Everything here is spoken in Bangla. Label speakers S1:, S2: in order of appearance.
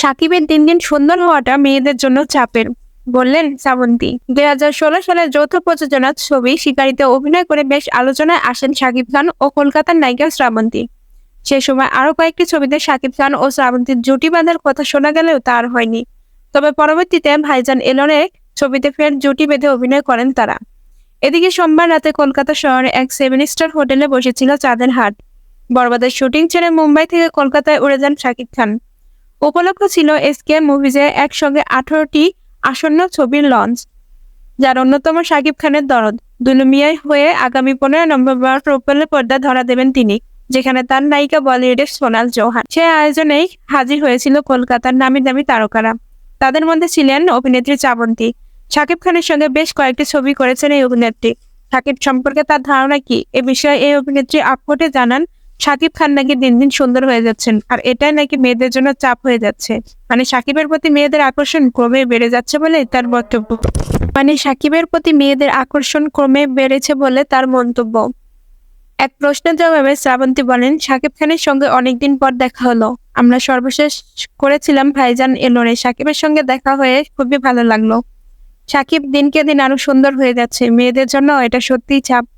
S1: সাকিবের দিন দিন সুন্দর হওয়াটা মেয়েদের জন্য চাপের। বললেন শ্রাবন্তী। দুই হাজার ষোলো সালের যৌথ প্রযোজনার ছবি শিকারিতে অভিনয় করে বেশ আলোচনায় আসেন শাকিব খান ও কলকাতার নায়িকা শ্রাবন্তী। সে সময় আরও কয়েকটি ছবিতে শাকিব খান ও শ্রাবন্তীর জুটি বাঁধার কথা শোনা গেলেও তার হয়নি। তবে পরবর্তীতে ভাইজান এলনে ছবিতে ফের জুটি বেঁধে অভিনয় করেন তারা। এদিকে সোমবার রাতে কলকাতা শহরে এক সেভেন স্টার হোটেলে বসেছিল চাঁদের হাট। বরবাদের শুটিং ছেড়ে মুম্বাই থেকে কলকাতায় উড়ে যান শাকিব খান। উপলক্ষ ছিল এসকে মুভিজে একসঙ্গে আঠারোটি আসন্ন ছবির লঞ্চ যার অন্যতম শাকিব খানের দরদ। দুলুমিয়ায় হয়ে আগামী পনেরো নভেম্বর প্রোপেলের পর্দা ধরা দেবেন তিনি, যেখানে তার নায়িকা বলিউডের সোনাল চৌহান। সে আয়োজনেই হাজির হয়েছিল কলকাতার নামি দামি তারকারা। তাদের মধ্যে ছিলেন অভিনেত্রী চাবন্তী। শাকিব খানের সঙ্গে বেশ কয়েকটি ছবি করেছেন এই অভিনেত্রী। শাকিব সম্পর্কে তার ধারণা কি? এ বিষয়ে এই অভিনেত্রী আকপটে জানান শাকিব খান নাকি দিন দিন সুন্দর হয়ে যাচ্ছেন। আর এটাই নাকি মেয়েদের জন্য চাপ হয়ে যাচ্ছে। মানে সাকিবের প্রতি মেয়েদের আকর্ষণ ক্রমে বেড়ে যাচ্ছে বলে তার বক্তব্য মানে সাকিবের প্রতি মেয়েদের আকর্ষণ ক্রমে বেড়েছে বলে তার মন্তব্য। এক প্রশ্নের জবাবে শ্রাবন্তী বলেন শাকিব খানের সঙ্গে অনেকদিন পর দেখা হলো। আমরা সর্বশেষ করেছিলাম ভাইজান এলোরে। সাকিবের সঙ্গে দেখা হয়ে খুবই ভালো লাগল। সাকিব দিনকে দিন আরও সুন্দর হয়ে যাচ্ছে। মেয়েদের জন্য এটা সত্যিই চাপ।